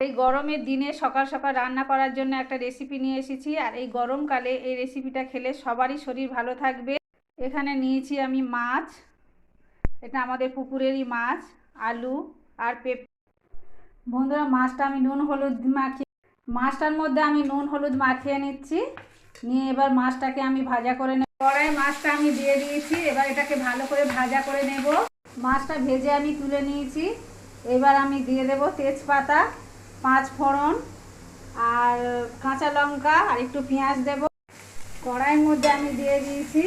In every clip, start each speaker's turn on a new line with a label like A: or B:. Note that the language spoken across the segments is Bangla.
A: এই গরমের দিনে সকাল সকাল রান্না করার জন্য একটা রেসিপি নিয়ে এসেছি। আর এই গরমকালে এই রেসিপিটা খেলে সবারই শরীর ভালো থাকবে। এখানে নিয়েছি আমি মাছ। এটা আমাদের পুকুরেরই মাছ, আলু আর পেঁপে। বন্ধুরা, মাছটা আমি নুন হলুদ মাখিয়ে, মাছটার মধ্যে আমি নুন হলুদ মাখিয়ে নিচ্ছি। নিয়ে এবার মাছটাকে আমি ভাজা করে নেব। কড়াই মাছটা আমি দিয়ে দিয়েছি। এবার এটাকে ভালো করে ভাজা করে নেব। মাছটা ভেজে আমি তুলে নিয়েছি। এবার আমি দিয়ে দেব তেজপাতা। পাঁচ ফোড়ন, আর কাঁচা লঙ্কা, আর একটু পেঁয়াজ দেব। কড়াইয়ের মধ্যে আমি দিয়ে দিয়েছি।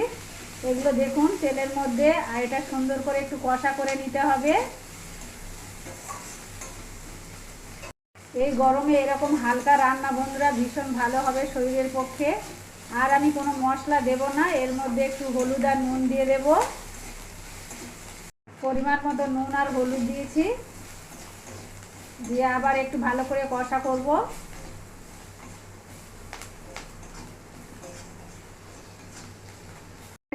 A: এগুলো দেখুন, তেলের মধ্যে, আর এটা সুন্দর করে একটু কষা করে নিতে হবে। এই গরমে এরকম হালকা রান্না বন্ধুরা ভীষণ ভালো হবে শরীরের পক্ষে। আর আমি কোনো মশলা দেব না, এর মধ্যে একটু হলুদ আর নুন দিয়ে দেব। পরিমাণ মতো নুন আর হলুদ দিয়েছি। দিয়ে আবার একটু ভালো করে কষা করব।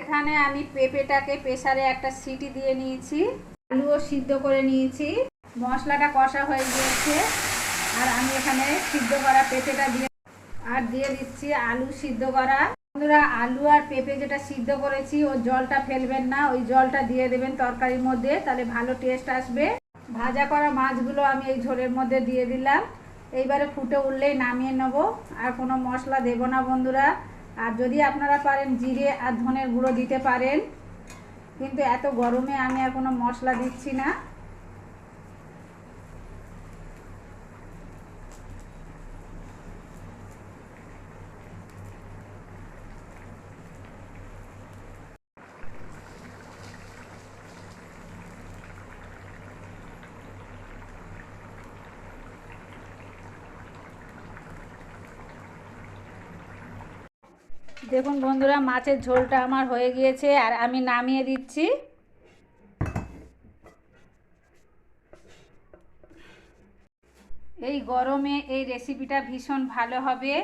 A: এখানে আমি পেঁপেটাকে প্রেসারে একটা সিটি দিয়ে নিয়েছি, আলুও সিদ্ধ করে নিয়েছি। মশলাটা কষা হয়ে গিয়েছে, আর আমি এখানে সিদ্ধ করা পেঁপেটা দিয়ে আর দিয়ে দিচ্ছি আলু সিদ্ধ করা। বন্ধুরা, আলু আর পেঁপে যেটা সিদ্ধ করেছি, ওর জলটা ফেলবেন না, ওই জলটা দিয়ে দেবেন তরকারির মধ্যে, তাহলে ভালো টেস্ট আসবে। ভাজা করা মাছগুলো আমি এই ঝোলের মধ্যে দিয়ে দিলাম। এইবারে ফুটে উঠলেই নামিয়ে নেব। আর কোনো মশলা দেব না বন্ধুরা। আর যদি আপনারা পারেন জিরে আর ধনের গুঁড়ো দিতে পারেন। কিন্তু এত গরমে আমি আর কোনো মশলা দিচ্ছি না। দেখুন বন্ধুরা, মাছের ঝোলটা আমার হয়ে গিয়েছে আর আমি নামিয়ে দিচ্ছি। এই গরমে এই রেসিপিটা ভীষণ ভালো হবে।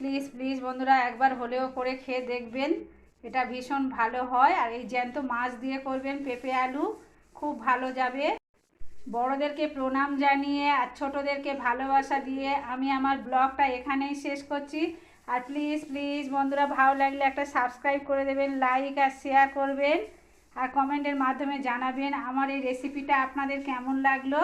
A: প্লিজ প্লিজ বন্ধুরা, একবার হলেও করে খেয়ে দেখবেন। এটা ভীষণ ভালো হয়। আর এই জ্যান্ত মাছ দিয়ে করবেন পেঁপে আলু, খুব ভালো যাবে। বড়োদেরকে প্রণাম জানিয়ে আর ছোটোদেরকে ভালোবাসা দিয়ে আমি আমার ব্লগটা এখানেই শেষ করছি। আর প্লিজ প্লিজ বন্ধুরা, ভালো লাগলে একটা সাবস্ক্রাইব করে দেবেন লাইক আর শেয়ার করবেন, আর কমেন্টের মাধ্যমে জানাবেন আমার এই রেসিপিটা আপনাদের কেমন লাগল।